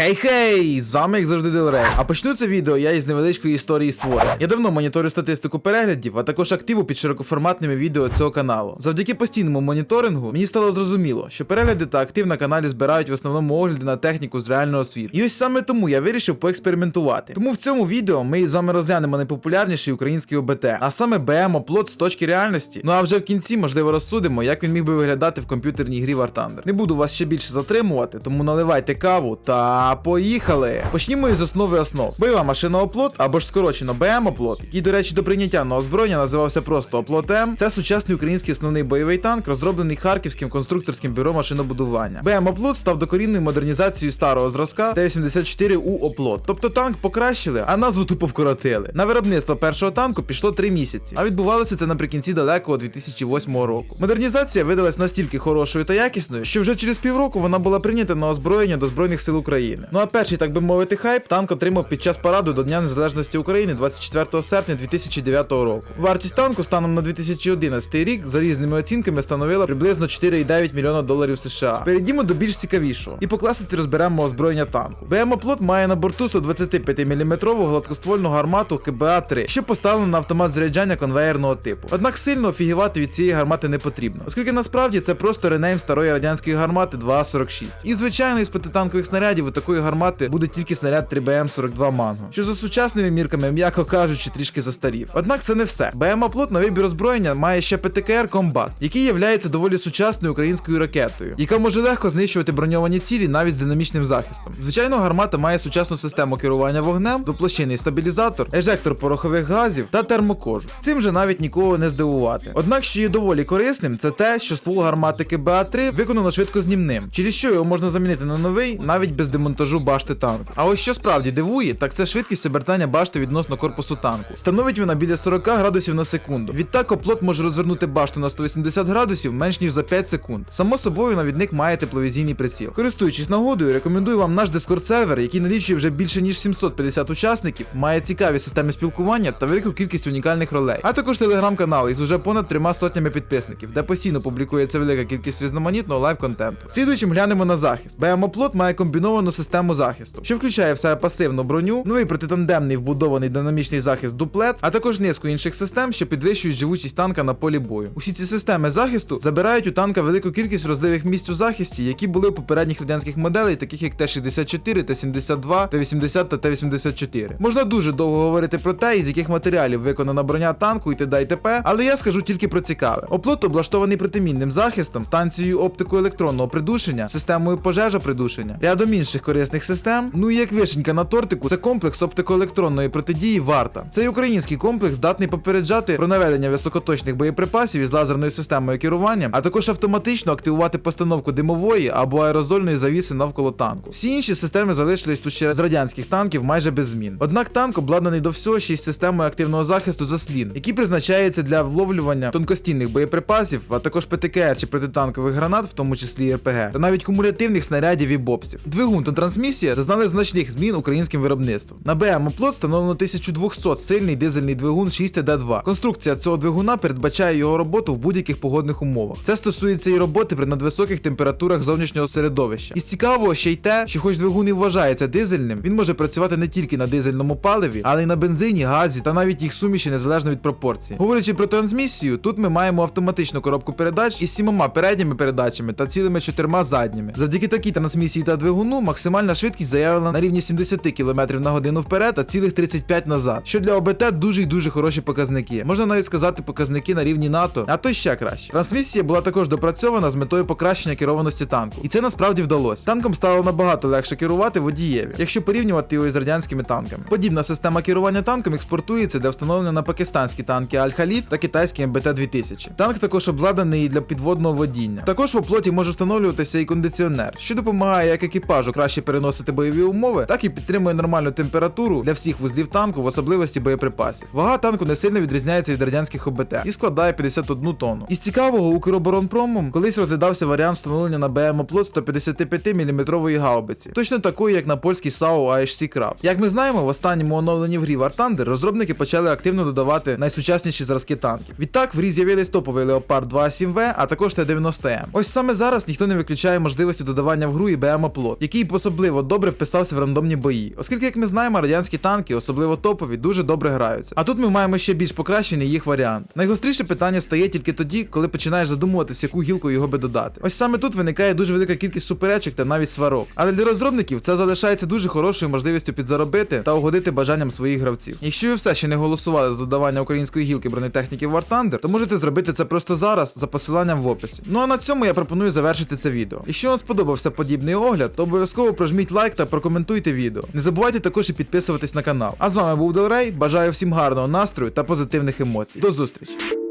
Хей-хей! З вами як завжди Делрей. А почну це відео я із невеличкої історії створення. Я давно моніторю статистику переглядів, а також активу під широкоформатними відео цього каналу. Завдяки постійному моніторингу мені стало зрозуміло, що перегляди та актив на каналі збирають в основному огляди на техніку з реального світу. І ось саме тому я вирішив поекспериментувати. Тому в цьому відео ми з вами розглянемо найпопулярніший український ОБТ, а саме БМ оплот з точки реальності. Ну а вже в кінці можливо розсудимо, як він міг би виглядати в комп'ютерній грі War Thunder. Не буду вас ще більше затримувати, тому наливайте каву та поїхали. Почнімо із основи основ. Бойова машина оплот або ж скорочено БМ оплот, який, до речі, до прийняття на озброєння називався просто оплот М. Це сучасний український основний бойовий танк, розроблений Харківським конструкторським бюро машинобудування. БМ оплот став докорінною модернізацією старого зразка Т-84У оплот. Тобто танк покращили, а назву тупо вкоротили. На виробництво першого танку пішло 3 місяці, а відбувалося це наприкінці далекого 2008 року. Модернізація видалась настільки хорошою та якісною, що вже через півроку вона була прийнята на озброєння до Збройних сил України. Ну а перший, так би мовити, хайп танк отримав під час параду до Дня Незалежності України 24 серпня 2009 року. Вартість танку станом на 2011 рік за різними оцінками становила приблизно 4,9 мільйона доларів США. Перейдімо до більш цікавішого. І по класиці розберемо озброєння танку. БМ Оплот має на борту 125 мм гладкоствольну гармату КБА-3, що поставлена на автомат заряджання конвеєрного типу. Однак сильно офігівати від цієї гармати не потрібно, оскільки насправді це просто ренейм старої радянської гармати 2А46. І звичайно, із протитанкових снарядів такої гармати буде тільки снаряд 3БМ-42 Манго, що за сучасними мірками, м'яко кажучи, трішки застарів. Однак це не все. БМ Оплот на вибір озброєння має ще ПТКР Комбат, який є доволі сучасною українською ракетою, яка може легко знищувати броньовані цілі навіть з динамічним захистом. Звичайно, гармата має сучасну систему керування вогнем, двоплощинний стабілізатор, ежектор порохових газів та термокожу. Цим же навіть нікого не здивувати. Однак, що є доволі корисним, це те, що ствол гармати КБА-3 виконано швидкознімним, через що його можна замінити на новий навіть без демонтажу башти танку. А ось що справді дивує, так це швидкість обертання башти відносно корпусу танку. Становить вона біля 40 градусів на секунду. Відтак оплот може розвернути башту на 180 градусів менш ніж за 5 секунд. Само собою навідник має тепловізійний приціл. Користуючись нагодою, рекомендую вам наш Discord сервер, який налічує вже більше ніж 750 учасників, має цікаві системи спілкування та велику кількість унікальних ролей. А також телеграм-канал із уже понад трьома сотнями підписників, де постійно публікується велика кількість різноманітного лайв-контенту. Слідуючим глянемо на захист. BM Оплот має комбіновану систему захисту, що включає в себе пасивну броню, новий протитандемний вбудований динамічний захист дуплет, а також низку інших систем, що підвищують живучість танка на полі бою. Усі ці системи захисту забирають у танка велику кількість вразливих місць у захисті, які були у попередніх радянських моделей, таких як Т-64, Т-72, Т-80 та Т-84. Можна дуже довго говорити про те, із яких матеріалів виконана броня танку і т.д. і т.п., але я скажу тільки про цікаве. Оплот облаштований протимінним захистом, станцією оптико-електронного придушення, системою пожежопридушення, рядом інших корисних систем. Ну і як вишенька на тортику, це комплекс оптико-електронної протидії варта. Цей український комплекс здатний попереджати про наведення високоточних боєприпасів із лазерною системою керування, а також автоматично активувати постановку димової або аерозольної завіси навколо танку. Всі інші системи залишились тут ще з радянських танків майже без змін. Однак танк обладнаний до всього й системою активного захисту заслін, який призначається для вловлювання тонкостінних боєприпасів, а також ПТКР чи протитанкових гранат, в тому числі РПГ, та навіть кумулятивних снарядів і бобсів. Двигун та трансмісія зазнали значних змін українським виробництвом. На БМ оплот встановлено 1200 сильний дизельний двигун 6D2. Конструкція цього двигуна передбачає його роботу в будь-яких погодних умовах. Це стосується і роботи при надвисоких температурах зовнішнього середовища. Із цікавого ще й те, що хоч двигун і вважається дизельним, він може працювати не тільки на дизельному паливі, але й на бензині, газі та навіть їх суміші незалежно від пропорції. Говорячи про трансмісію, тут ми маємо автоматичну коробку передач із сімома передніми передачами та цілими чотирма задніми. Завдяки такій трансмісії та двигуну максимальна швидкість заявлена на рівні 70 км на годину вперед, а цілих 35 назад. Що для ОБТ дуже й дуже хороші показники. Можна навіть сказати показники на рівні НАТО, а то й ще краще. Трансмісія була також допрацьована з метою покращення керованості танку. І це насправді вдалося. Танком стало набагато легше керувати водієві, якщо порівнювати його із радянськими танками. Подібна система керування танком експортується для встановлення на пакистанські танки Аль-Халід та китайські МБТ-2000. Танк також обладнаний для підводного водіння. Також в оплоті може встановлюватися і кондиціонер, що допомагає як екіпажу краще переносити бойові умови, так і підтримує нормальну температуру для всіх вузлів танку, в особливості боєприпасів. Вага танку не сильно відрізняється від радянських ОБТ і складає 51 тонну. Із цікавого Укроборонпромом колись розглядався варіант встановлення на БМ оплот 155 мм гаубиці, точно такої, як на польській САУ AHC Краб. Як ми знаємо, в останньому оновленні в грі War Thunder розробники почали активно додавати найсучасніші зразки танків. Відтак в грі з'явились топовий Leopard 2 7V, а також Т-90М. Ось саме зараз ніхто не виключає можливості додавання в гру і БМ оплот, який по особливо добре вписався в рандомні бої, оскільки, як ми знаємо, радянські танки, особливо топові, дуже добре граються. А тут ми маємо ще більш покращений їх варіант. Найгостріше питання стає тільки тоді, коли починаєш задумуватись, яку гілку його би додати. Ось саме тут виникає дуже велика кількість суперечок та навіть сварок. Але для розробників це залишається дуже хорошою можливістю підзаробити та угодити бажанням своїх гравців. Якщо ви все ще не голосували за додавання української гілки бронетехніки в War Thunder, то можете зробити це просто зараз за посиланням в описі. Ну а на цьому я пропоную завершити це відео. Якщо вам сподобався подібний огляд, то обов'язково прожміть лайк та прокоментуйте відео. Не забувайте також і підписуватись на канал. А з вами був Делрей. Бажаю всім гарного настрою та позитивних емоцій. До зустрічі!